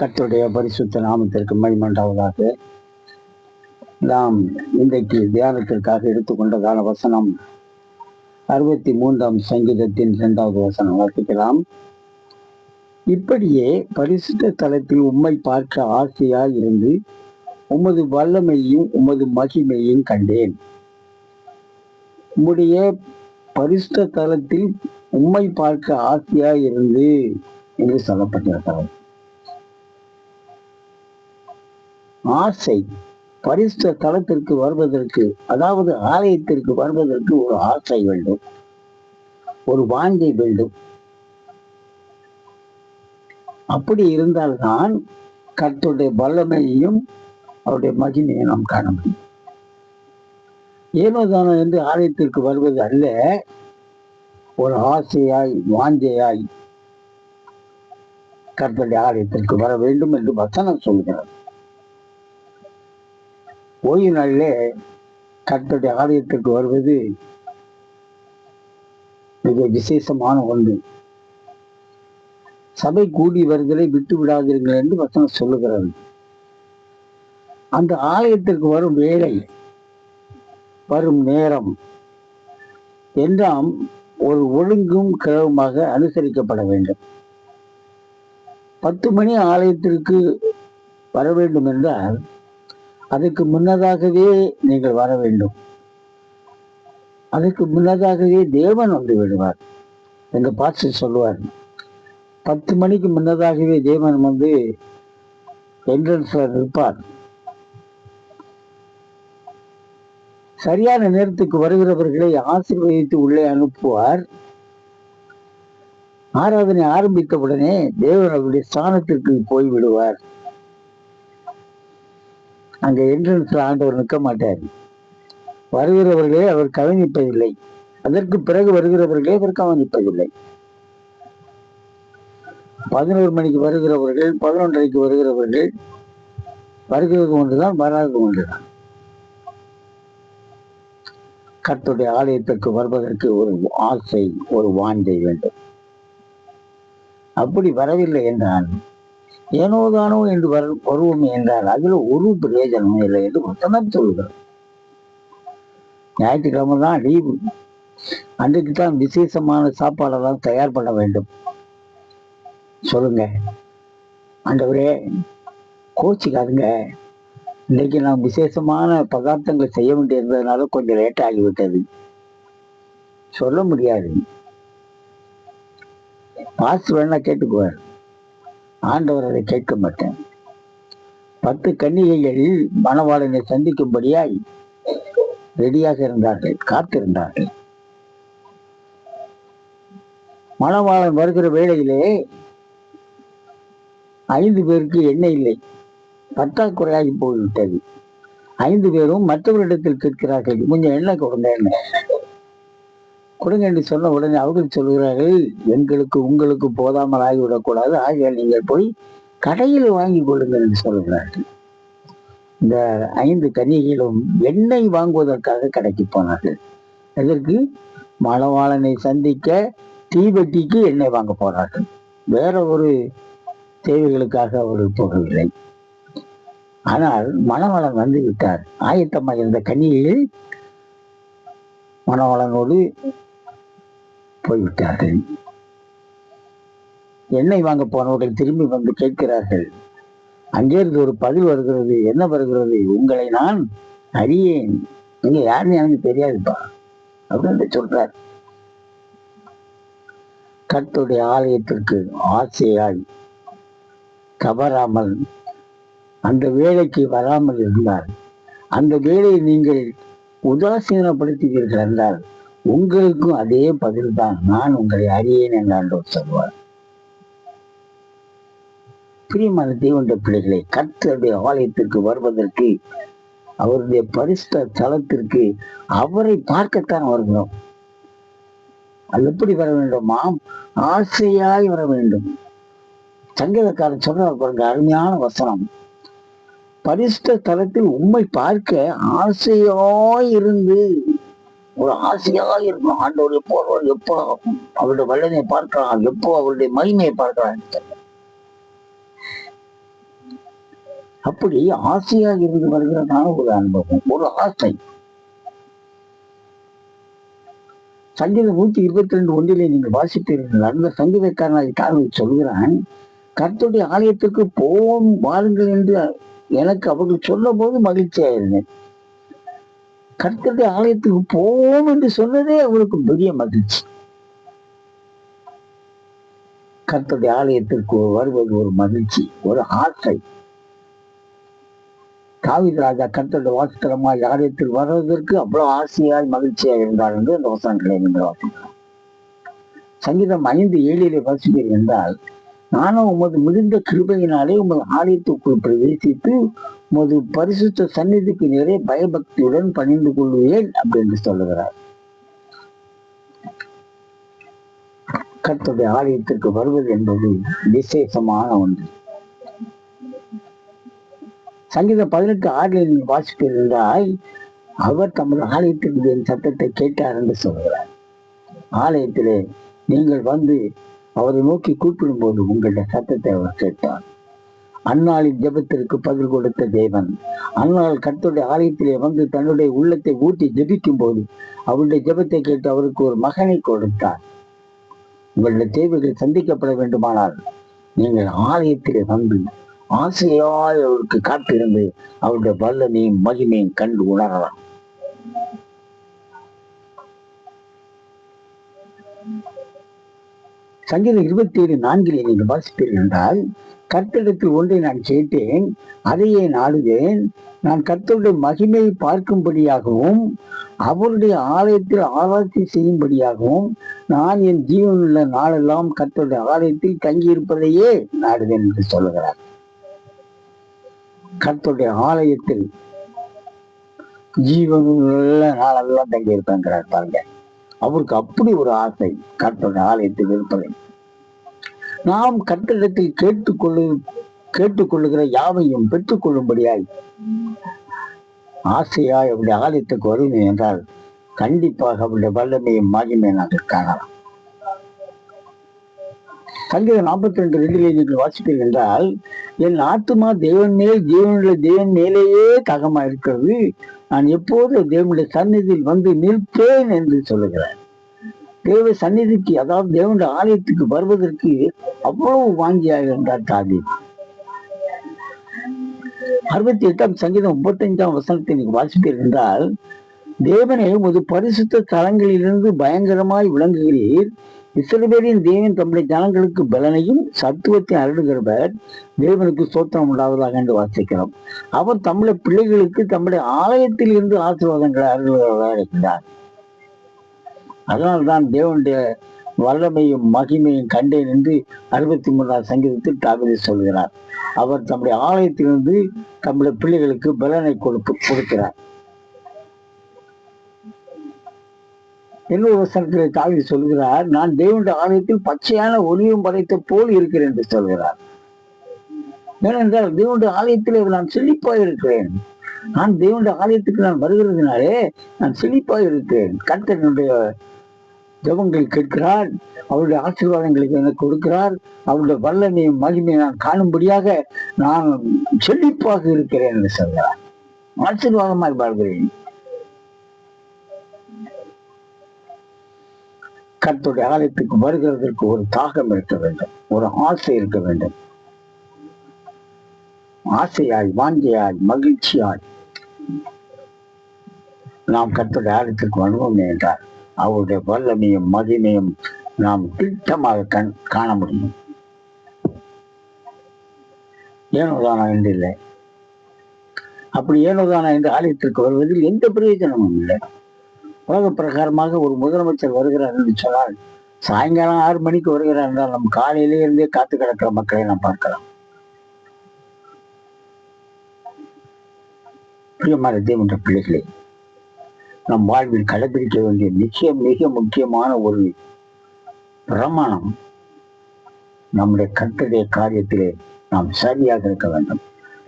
கத்துடைய பரிசுத்த நாமத்திற்கு மகிமண்டாவதாக நாம் இன்றைக்கு தியானத்திற்காக எடுத்துக்கொண்டதான வசனம். அறுபத்தி மூன்றாம் சங்கீதத்தின் இரண்டாவது வசனம் வாசிக்கலாம். இப்படியே பரிசுத்த தலத்தில் உம்மை பார்க்க ஆசையாய் இருந்து உமது வல்லமையும் உமது மகிமையும் கண்டேன். உம்முடைய பரிசுத்த தலத்தில் உம்மை பார்க்க ஆசையாய் இருந்து என்று சொல்லப்பட்டிருக்கிறது. ஆசை பரிசுத்த தலத்திற்கு வருவதற்கு அதாவது ஆலயத்திற்கு வருவதற்கு ஒரு ஆசை வேண்டும். ஒரு வாஞ்சை வேண்டும். அப்படி இருந்தால்தான் கர்த்தருடைய வல்லமையையும் அவருடைய மகிமையை நாம் காண முடியும். ஏனோதானம் என்று ஆலயத்திற்கு வருவது அல்ல ஒரு ஆசையாய் வாஞ்சையாய் கர்த்தருடைய ஆலயத்திற்கு வர வேண்டும் என்று வசனம் சொல்கிறது. ஓய்வு நாளிலே கர்த்தருடைய ஆலயத்திற்கு வருவது மிக விசேஷமான ஒன்று. சபை கூடி வருதலை விட்டு விடாதீர்கள் என்று வசனம் சொல்லுகிறது. அந்த ஆலயத்திற்கு வரும் வேலை வரும் நேரம் என்றாம் ஒரு ஒழுங்கும் கிழவுமாக அனுசரிக்கப்பட வேண்டும். பத்து மணி ஆலயத்திற்கு வர வேண்டும் என்றால் அதுக்கு முன்னதாகவே நீங்கள் வர வேண்டும். அதுக்கு முன்னதாகவே தேவன் வந்து விடுவார் எங்க பாஸ்டர் சொல்லுவார். பத்து மணிக்கு முன்னதாகவே தேவன் வந்து என்ட்ரன்ஸ்ல இருப்பார் சரியான நேரத்துக்கு வருகிறவர்களை ஆசீர்வதித்து உள்ளே அனுப்புவார். ஆராதனை ஆரம்பித்த உடனே தேவன் அவருடைய ஸ்தானத்திற்கு போய் விடுவார் அங்க என்ட்ரன்ஸ்ல ஆண்டவர் நிற்க மாட்டார். வருகிறவர்களே அவர் கவனிப்பதில்லை. அதற்கு பிறகு வருகிறவர்களே அவர் கவனிப்பதில்லை. பதினோரு மணிக்கு வருகிறவர்கள் பதினொன்றரைக்கு வருகிறவர்கள் வருகிறது ஒன்றுதான் வராது ஒன்றுதான். கர்த்தருடைய ஆலயத்திற்கு வருவதற்கு ஒரு ஆசை ஒரு வாஞ்சை வேண்டும். அப்படி வரவில்லை என்றால் ஏனோதானோ என்று வரு வருவோம் என்றால் அதில் ஒரு பிரயோஜனமும் இல்லை என்று மொத்தம் சொல்லுகிறோம் ஞாயிற்றுக்கிழமை தான் லீவு. அன்றைக்கு தான் விசேஷமான சாப்பாடெல்லாம் தயார் பண்ண வேண்டும். சொல்லுங்க. ஆண்டவரே கோச்சிக்காதுங்க. இன்னைக்கு நான் விசேஷமான பதார்த்தங்கள் செய்ய வேண்டியிருந்ததுனால கொஞ்சம் லேட் ஆகிவிட்டது. சொல்ல முடியாது. பாஸ்ட் வேணா கேட்டுக்குவார். ஆண்டவர் அதை கேட்க மாட்டேன் பத்து கன்னிகைகள் மணவாளனை சந்திக்கும்படியாய் ரெடியாக இருந்தார்கள் காத்திருந்தார்கள். மணவாளன் வருகிற வேளையிலே ஐந்து பேருக்கு எண்ணெய் இல்லை. பற்றாக்குறையாகி போய்விட்டது. ஐந்து பேரும் மற்றவரிடத்தில் கேட்கிறார்கள் கொஞ்சம் எண்ணெய் கொடுங்க எண்ணெய் கொடுங்க என்று சொன்ன உடனே அவர்கள் சொல்கிறார்கள் எங்களுக்கு உங்களுக்கு போதாமல் ஆகிவிடக்கூடாது ஆகியால் நீங்கள் போய் கடையில் வாங்கி கொள்ளுங்கள் என்று சொல்கிறார்கள். இந்த ஐந்து கன்னிகளும் எண்ணெய் வாங்குவதற்காக கடைக்கு போனார்கள். எதற்கு? மலவாளனை சந்திக்க தீவெட்டிக்கு எண்ணெய் வாங்க போனார்கள். வேற ஒரு தேவைகளுக்காக அவர்கள் போகவில்லை. ஆனால் மணவளன் வந்து விட்டார். ஆயத்தமாக இருந்த கன்னிகைகள் மனவளனோடு போய்விட்டார்கள். எண்ணெய் வாங்க போனவர்கள் திரும்பி வந்து கேட்கிறார்கள் அங்கிருந்து ஒரு பதில் வருகிறது என்ன வருகிறது? உங்களை நான் அறியேன். நீங்க யாருன்னு எனக்கு தெரியாதுப்பா அப்படின்னு சொல்றார். கத்துடைய ஆலயத்திற்கு ஆசையாய் தவறாமல் அந்த வேலைக்கு வராமல் இருந்தார். அந்த வேலையை நீங்கள் உதாசீனப்படுத்துவீர்கள் என்றால் உங்களுக்கும் அதே பதில் தான் நான் உங்களை அறியேன் என்றாண்டோர் சொல்வார் பிரியமான தேவண்ட பிள்ளைகளை கர்த்தருடைய ஆலயத்திற்கு வருவதற்கு அவருடைய பரிசுத்த தலத்திற்கு அவரை பார்க்கத்தான் வருகிறோம். அது எப்படி வர வேண்டுமாம் ஆசையாய் வர வேண்டும். சங்கீதக்காரன் சொல்றார் பாருங்க அருமையான வசனம். பரிசுத்த தலத்தில் உண்மை பார்க்க ஆசையாய் இருந்து ஒரு ஆசையா இருக்கும். ஆண்டவர் எப்போ அவர் எப்போ அவருடைய வல்லனை பார்க்கலாம். எப்போ அவருடைய மகிமையை பார்க்கலாம் அப்படி ஆசையாக இருந்து வருகிறதான ஒரு அனுபவம் ஒரு ஆசை. சங்கீதம் நூத்தி இருபத்தி ரெண்டு ஒன்றிலே நீங்கள் வாசிப்பீர்கள். அந்த சங்கீதக்காரன் தாழ்வு சொல்கிறான் கர்த்தருடைய ஆலயத்திற்கு போவோம் வாருங்கள் என்று எனக்கு அவர்கள் சொன்ன போது மகிழ்ச்சியா இருந்தேன் கர்த்தருடைய ஆலயத்துக்கு போவோம் என்று சொன்னதே அவருக்கு பெரிய மகிழ்ச்சி. கர்த்தருடைய ஆலயத்திற்கு வருவது ஒரு மகிழ்ச்சி ஒரு ஆசை. காவிரி ராஜா கர்த்தருடைய வாசத்தலமாய் ஆலயத்தில் வருவதற்கு அவ்வளவு ஆசையாய் மகிழ்ச்சியாக இருந்தார் என்று அந்த வசனங்களை நீங்கள் வாசிக்கலாம். சங்கீதம் ஐந்து ஏழிலே வாசிப்பீர்கள் என்றால் நானும் உமது மிகுந்த கிருபையினாலே உமது ஆலயத்துக்குள் பிரவேசித்து உமது பரிசுத்த சந்நிதிக்கு நேரே பயபக்தியுடன் பணிந்து கொள்வேன் அப்படின்னு சொல்லுகிறார். கர்த்தருடைய ஆலயத்திற்கு வருவது என்பது விசேஷமான ஒன்று. சங்கீத பதினெட்டு ஆறில் நீங்கள் வாசிப்பிருந்தால் அவர் தமது ஆலயத்திற்கு என் சத்தத்தை கேட்டார் என்று சொல்கிறார் ஆலயத்திலே நீங்கள் வந்து அவரை நோக்கி கூப்பிடும் போது உங்களுடைய சத்தத்தை அவர் கேட்டார். அந்நாளின் ஜெபத்திற்கு பதில் கொடுத்த தேவன். அந்நாள் கர்த்தருடைய ஆலயத்திலே வந்து தன்னுடைய உள்ளத்தை ஊட்டி ஜெபிக்கும் போது அவருடைய ஜெபத்தை கேட்டு அவருக்கு ஒரு மகனை கொடுத்தார். உங்களுடைய தேவைகள் சந்திக்கப்பட வேண்டுமானால் நீங்கள் ஆலயத்திலே வந்து ஆசையாய் அவருக்கு காத்திருந்து அவருடைய வல்லமையும் மகிமையும் கண்டு உணரலாம். சங்கீதம் இருபத்தி ஏழு நான்கிலே நீங்கள் வாசிப்பீர்கள் என்றால் கர்த்தரிடத்தில் ஒன்றை நான் கேட்டேன் அதையே நாடுவேன். நான் கர்த்தருடைய மகிமையை பார்க்கும்படியாகவும் அவருடைய ஆலயத்தில் ஆராய்ச்சி செய்யும்படியாகவும் நான் என் ஜீவனுள்ள நாளெல்லாம் கர்த்தருடைய ஆலயத்தில் தங்கியிருப்பதையே நாடுவேன் என்று சொல்லுகிறார். கர்த்தருடைய ஆலயத்தில் ஜீவனுள்ள நாளெல்லாம் தங்கியிருப்பேங்கிறார் பாருங்க. அவருக்கு அப்படி ஒரு ஆசை. கர்த்தருடைய ஆலயத்தில் இருப்பதை நாம் கட்டிடத்தில் கேட்டுக்கொள்ளு கேட்டுக்கொள்ளுகிற யாவையும் பெற்றுக்கொள்ளும்படியாய் ஆசையாய் அவருடைய ஆலயத்துக்கு வருவேன் என்றால் கண்டிப்பாக அவருடைய வல்லமையும் மகிமை நாங்கள் காணலாம். சங்கீதம் நாற்பத்தி ரெண்டு ரெண்டிலே நீங்கள் வாசிப்பீர்கள் என்றால் என் ஆத்மா தேவன் மேல் ஜீவனுள்ள தேவன் மேலேயே தகமா இருக்கிறது நான் எப்போது தேவனுடைய சந்நிதியில் வந்து நிற்பேன் என்று சொல்லுகிறார் தேவ சந்நிதிக்கு அதாவது தேவனுடைய ஆலயத்துக்கு வருவதற்கு அவ்வளவு வாங்கியாக என்றார் தாவி. அறுபத்தி எட்டாம் சங்கீதம் முப்பத்தஞ்சாம் வசனத்தை நீங்க வாசிப்பீர்கள் என்றால் தேவனே உமது பரிசுத்த தலங்களிலிருந்து பயங்கரமாய் விளங்குகிறீர். இஸ்ரவேலின் தேவன் தம்முடைய ஜனங்களுக்கு பலனையும் சத்துவத்தை அருடுகிறவர் தேவனுக்கு சோத்திரம் உண்டாவதாக என்று வாசிக்கிறோம். அவர் தம்முடைய பிள்ளைகளுக்கு தம்முடைய ஆலயத்தில் இருந்து ஆசீர்வாதங்களை அருளுகிறவராக இருக்கிறார் அதனால்தான் தேவனுடைய வல்லமையும் மகிமையும் கண்டேன் என்று அறுபத்தி மூன்றாம் சங்கீதத்தில் தாவிதை சொல்கிறார். அவர் தம்முடைய ஆலயத்திலிருந்து தம்முடைய பிள்ளைகளுக்கு பலனை கொடுப்பு கொடுக்கிறார். இன்னொரு வசனத்தில் தாவி சொல்கிறார் நான் தேவனுடைய ஆலயத்தில் பச்சையான ஒளியும் படைத்த போல் இருக்கிறேன் என்று சொல்கிறார். ஏனென்றால் தேவனுடைய ஆலயத்தில் நான் செழிப்பாக இருக்கிறேன் நான் தேவனுடைய ஆலயத்துக்கு நான் வருகிறதுனாலே நான் செழிப்பாக இருக்கிறேன் கர்த்தனுடைய ஜபங்களை கேட்கிறார் அவருடைய ஆசீர்வாதங்களுக்கு எனக்கு கொடுக்கிறார் அவருடைய வல்லமையும் மகிமையை நான் காணும்படியாக நான் செழிப்பாக இருக்கிறேன் என்று சொல்கிறார். ஆசீர்வாதமாய் வாழ்கிறேன். கத்துடைய ஆலயத்துக்கு வருகிறதற்கு ஒரு தாகம் இருக்க வேண்டும். ஒரு ஆசை இருக்க வேண்டும். ஆசையாய் வாஞ்சியாய் மகிழ்ச்சியாய் நாம் கத்துடைய ஆலயத்திற்கு வருவோம் என்றால் அவருடைய வல்லமையும் மகிமையும் நாம் திட்டமாக கண் காண முடியும். ஏனோதானா என்று இல்லை. அப்படி ஏனோதானா என்று ஆலயத்திற்கு வருவதில் எந்த பிரயோஜனமும் இல்லை. உலக பிரகாரமாக ஒரு முதலமைச்சர் வருகிறார் என்று சொன்னால் சாயங்காலம் ஆறு மணிக்கு வருகிறார் என்றால் நம் காலையிலே இருந்தே காத்து கிடக்கிற மக்களை நாம் பார்க்கலாம். பிரியமான தேவன்ற பிள்ளைகளே நம் வாழ்வில் கடைபிடிக்க வேண்டிய மிக மிக முக்கியமான ஒரு பிரமாணம் நம்முடைய கர்த்தருடைய காரியத்திலே நாம் சரியாக இருக்க வேண்டும்.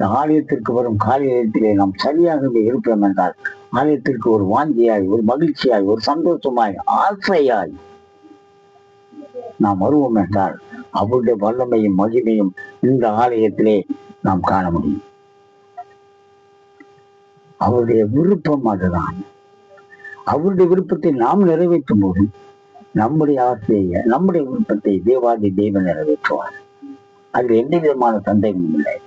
ஆலயத்திற்கு வரும் காரியத்திலே நாம் சரியாகவே இருப்போம் என்றால் ஆலயத்திற்கு ஒரு வாஞ்சியாய் ஒரு மகிழ்ச்சியாய் ஒரு சந்தோஷமாய் ஆசையாய் நாம் வருவோம் என்றால் அவருடைய வல்லமையும் மகிமையும் இந்த ஆலயத்திலே நாம் காண முடியும். அவருடைய விருப்பம் அதுதான். அவருடைய விருப்பத்தை நாம் நிறைவேற்றும் போது நம்முடைய ஆசையை நம்முடைய விருப்பத்தை தேவாதி தேவன் நிறைவேற்றுவார். அதில் எந்த விதமான சந்தேகமும் இல்லை.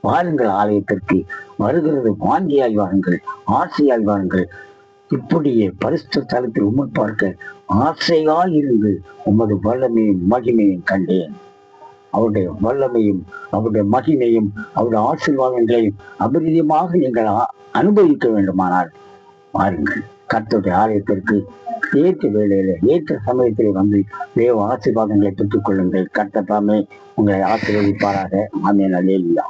வாருங்கள் ஆலயத்திற்கு வருகிறது வாங்கியாய் வாருங்கள் ஆசையாய் வாருங்கள் இப்படியே பரிசுத்த தலத்தில் உம்மை பார்க்க ஆசையாய் இருந்து உமது வல்லமையும் மகிமையும் கண்டேன். அவருடைய வல்லமையும் அவருடைய மகிமையும் அவருடைய ஆசீர்வாதங்களையும் அபரிதமாக நீங்கள் அனுபவிக்க வேண்டுமானால் வாருங்கள். கர்த்தருடைய ஆலயத்திற்கு ஏற்ற வேளையில ஏற்ற சமயத்தில் வந்து தேவ ஆசீர்வாதங்களை பெற்றுக் கொள்ளுங்கள் கர்த்தர் தாமே உங்களை ஆசீர்வதிப்பாராக. ஆமென். அல்லேலூயா.